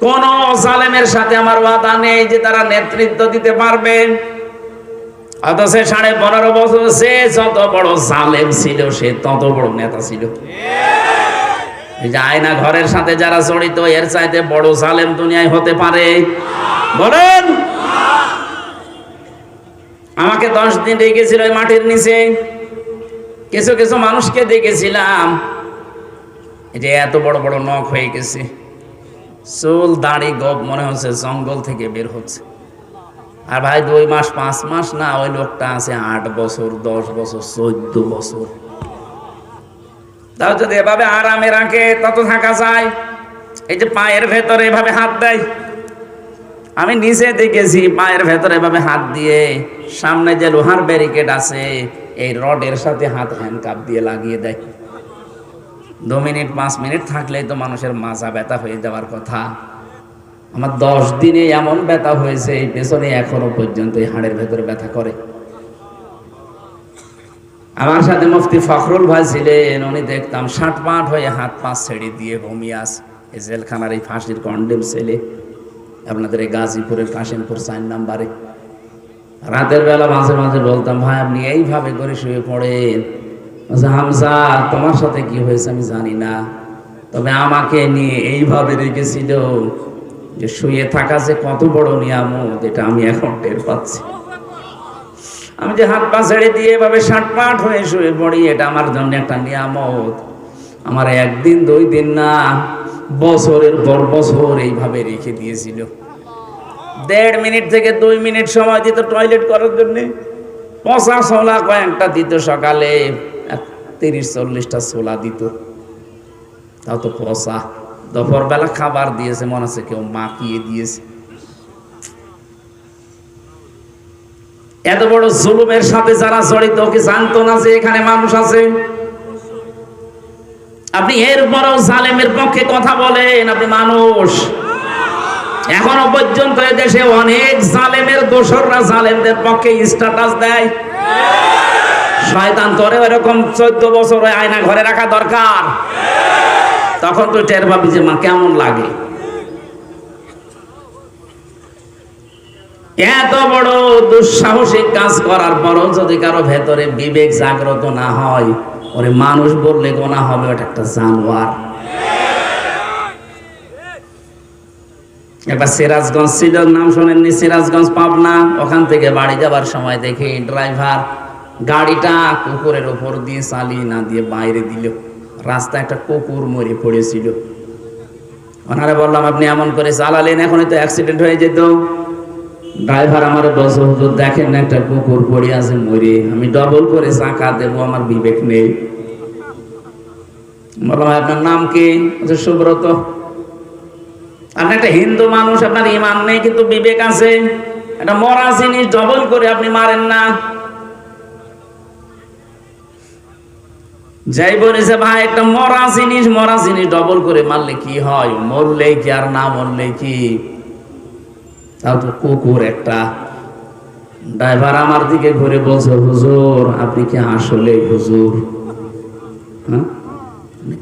কোন জালেমের সাথে আমার ওয়াদা নেই যে তারা নেতৃত্ব দিতে পারবে। অথচ সাড়ে পনেরো বছর সে যত বড় জালেম ছিল, সে তত বড় নেতা ছিল। আয়না ঘরের সাথে যারা জড়িত, এর চাইতে বড় জালেম দুনিয়ায় হতে পারে। বলেন। আমাকে দশ দিন রেখেছিল ওই মাটির নিচে। কিছু কিছু মানুষকে দেখেছিলাম। যে এত বড় বড় নখ হয়ে গেছে। চুল, দাড়ি গপ মনে হচ্ছে জঙ্গল থেকে বের হচ্ছে। আর ভাই দুই মাস, পাঁচ মাস না, ওই লোকটা আছে আট বছর, দশ বছর, চোদ্দ বছর। তাও যদি এভাবে আরামে রাখে, তত থাকা যায়। এই যে পায়ের ভেতরে এভাবে হাত দেয়। আমি নিচে দেখেছি পায়ের ভেতরে এভাবে হাত দিয়ে, সামনে যে লোহার ব্যারিকেড আছে, এই রডের সাথে হাত হ্যান্ড কাপ দিয়ে লাগিয়ে দেয়। দু মিনিট, পাঁচ মিনিট থাকলেই তো মানুষের মাজা ব্যথা হয়ে যাওয়ার কথা। আমার দশ দিনে এমন ব্যথা হয়েছে, এই পেছনে এখনও পর্যন্ত এই হাড়ের ভেতরে ব্যথা করে। আমার সাথে মুফতি ফখরুল ভাই ছিলেন, উনি দেখতাম ষাট পাট হয়ে হাত পা ছেড়ে দিয়ে ঘুমিয়ে আস এই জেলখানার এই ফাঁসির কন্ডেম ছেলে, আপনাদের এই গাজীপুরের কাশিমপুর চার নাম্বারে। রাতের বেলা মাঝে মাঝে বলতাম, ভাই, আপনি এইভাবে করে শুয়ে পড়েন। হামজা তোমার সাথে কি হয়েছে আমি জানি না। তবে আমাকে নিয়ে এইভাবে রেখেছিল যে শুয়ে থাকা যে কত বড় নিয়ামত, এটা আমি এখন টের পাচ্ছি। আমি যে হাত পা ছেড়ে দিয়ে এভাবে ষাট পাট হয়ে শুয়ে পড়ি, এটা আমার জন্য একটা নিয়ামত। আমার একদিন, দুই দিন না, বছরের পর বছর এইভাবে রেখে দিয়েছিল। দেড় মিনিট থেকে দুই মিনিট সময় দিত টয়লেট করার জন্যে। পচা ছোলা কয়েকটা দিত সকালে। তিরিশ, চল্লিশটা ছোলা দিত। তাও তো পচা। দুপুরবেলা খাবার দিয়েছে, মনে হচ্ছে কেউ মাখিয়ে দিয়েছে। এত বড় জুলুমের সাথে যারা জড়িত কি জানতো না যে এখানে মানুষ আছে। আপনি এরপরও জালেমের পক্ষে কথা বলেন, আপনি মানুষ। এখনও পর্যন্ত এ দেশে অনেক জালেমের দোসররা জালেমদের পক্ষে স্ট্যাটাস দেয়। শয়তান তোরে এরকম চোদ্দ বছর ওই আয়না ঘরে রাখা দরকার। তখন তো টের পাবি যে মা কেমন লাগে। এত বড় দুঃসাহসিক কাজ করার পরও যদি কারও ভেতরে বিবেক জাগ্রত না হয়, ওরে মানুষ বললে গোনা হবে, ওটা একটা জানোয়ার। একবার সিরাজগঞ্জ ছিল নাম শোনেননি? সিরাজগঞ্জ, পাবনা। ওখান থেকে বাড়ি যাবার সময় দেখি ড্রাইভার গাড়িটা কুকুরের উপর দিয়ে চালিয়ে না দিয়ে বাইরে দিল। রাস্তা একটা কুকুর মরে পড়েছিল। ওনারা বললাম, আপনি এমন করে চালালেন, এখনই তো অ্যাক্সিডেন্ট হয়ে যেত। ড্রাইভার আমার বলছে, হুজুর, দেখেন না একটা কুকুর পড়ে আছে, মরে। আমি ডবল করে চাকা দেব, আমার বিবেক নেই। বললাম আপনার নাম কি? সুব্রত। আপনি একটা হিন্দু মানুষ, আপনার ইমান নেই, কিন্তু বিবেক আছে। একটা মরা জিনিস ডবল করে আপনি মারেন না। যাই বলেছে, ভাই, একটা মরা জিনিস মরা জিনিস ডবল করে মারলে কি হয়? মরলে কি আর না মরলে কি? তাও তো কুকুর একটা। ড্রাইভার আমার দিকে ঘুরে বলছে, হুজুর, আপনি কি আসলে হুজুর? হ্যাঁ?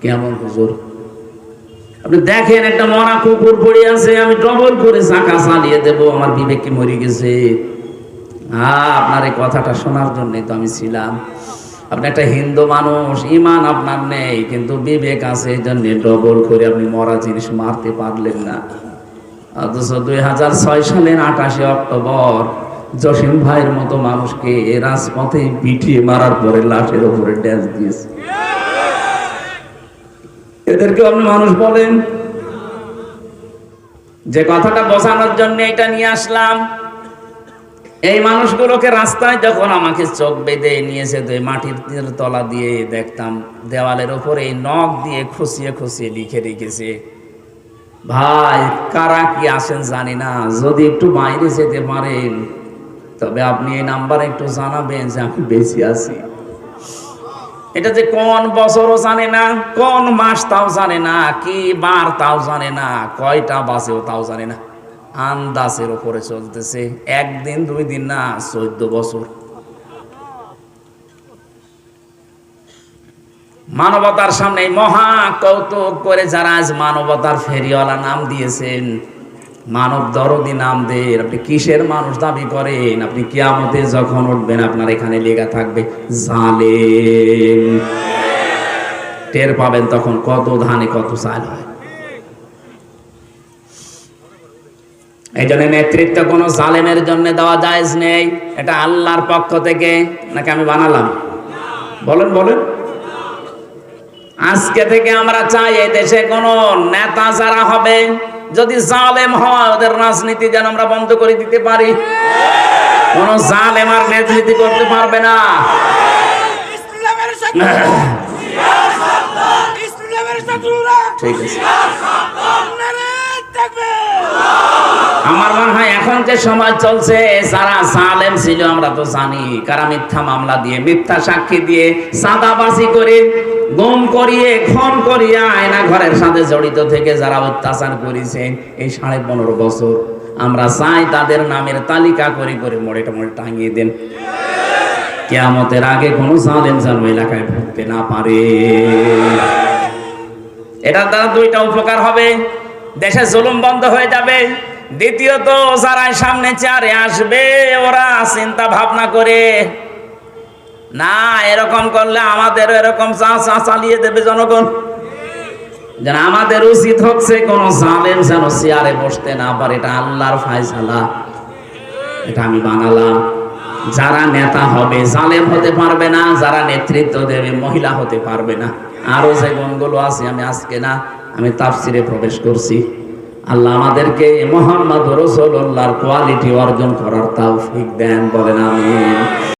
কেমন হুজুর? আপনি দেখেন, একটা মরা কুকুর পড়ে আছে, আমি ডবল করে চাকা চালিয়ে দেব, আমার বিবেক কি মরে গেছে? হ্যাঁ আপনার এই কথাটা শোনার জন্যই তো আমি ছিলাম। আপনি একটা হিন্দু মানুষ ইমান আপনার নেই, কিন্তু বিবেক আছে এই জন্য ডবল করে আপনি মরা জিনিস মারতে পারলেন না। অথচ দুই হাজার ছয় সালের আঠাশে অক্টোবর জসিম ভাইয়ের মতো মানুষকে রাজপথে পিটিয়ে মারার পরে লাশের উপরে ড্যান্স দিয়েছে। এদেরকে আপনি মানুষ বলেন। যে কথাটা বোঝানোর জন্য এটা নিয়ে আসলাম। এই মানুষগুলোকে রাস্তায় যখন আমাকে চোখ বেঁধে নিয়েছে, তো এই মাটির তলা দিয়ে দেখতাম, দেওয়ালের উপরে এই নখ দিয়ে খুশিয়ে খুশিয়ে লিখে রেখেছে, ভাই, কারা কি আসেন জানি না, যদি একটু বাইরে যেতে পারেন, তবে আপনি এই নাম্বারে একটু জানাবেন যে আমি বেশি আছি। এটা যে কোন বছরও জানে না, কোন মাস তাও জানে না, কি বার তাও জানে না, কয়টা বাসেও তাও জানে না। আন্দাজের উপরে চলতেছে। একদিন দুই দিন না, চোদ্দ বছর। মানবতার সামনে মহা কৌতুক করে যারা আজ মানবতার ফেরিওয়ালা নাম দিয়েছেন, মানব দরদি নাম দেন, আপনি কিসের মানুষ দাবি করেন? আপনি কিয়ামতে যখন উঠবেন, আপনার এখানে লেখা থাকবে জালে টের পাবেন তখন কত ধানে কত চাল হয়। এই জন্য নেতৃত্ব কোন জালেমের জন্য দেওয়া জায়েজ নেই। এটা আল্লাহর পক্ষ থেকে নাকি আমি বানালাম? বলেন বলেন। আজকে থেকে আমরা চাই এই দেশে কোন নেতা যারা হবে যদি জালেম হয় ওদের রাজনীতি যেন আমরা বন্ধ করে দিতে পারি। কোন জালেম আর নেতৃত্ব করতে পারবে না। ঠিক আছে। আমার মনে হয় এখন যে সময় চলছে, যারা জালেম ছিল, আমরা তো জানি, কারা মিথ্যা মামলা দিয়ে, মিথ্যা সাক্ষী দিয়ে সাদাবাজি করে, গম করিয়ে, খুন করিয়ে আয়না ঘরের সাথে জড়িত থেকে যারা অত্যাচার করেছে, এই সাড়ে পনেরো বছর আমরা চাই তাদের নামের তালিকা করে করে মোড়ে মোড়ে টাঙিয়ে দেন। কেয়ামতের আগে কোনো জালেম যেন এলাকায় ঢুকতে না পারে। এটা দ্বারা দুইটা উপকার হবে। দেশে জুলুম বন্ধ হয়ে যাবে। দ্বিতীয়ত যারা সামনে চারে আসবে, ওরা চিন্তা ভাবনা করে, না, এরকম করলে আমাদের এরকম চা চা চালিয়ে দেবে জনগণ। যেন আমাদের উচিত হচ্ছে কোন জালেম যেন চেয়ারে বসতে না পারে। এটা আল্লাহর ফায়সালা। এটা আমি বানালাম। যারা নেতা হবে, জালেম হতে পারবে না, যারা নেতৃত্ব দেবে, মহিলা হতে পারবে না। আরও যে গুণগুলো আছে, আমি আজকে না আমি তাফসিরে প্রবেশ করছি। আল্লাহ আমাদেরকে মোহাম্মদ রসুল্লাহর কোয়ালিটি অর্জন করার তৌফিক দেন, বলেন আমি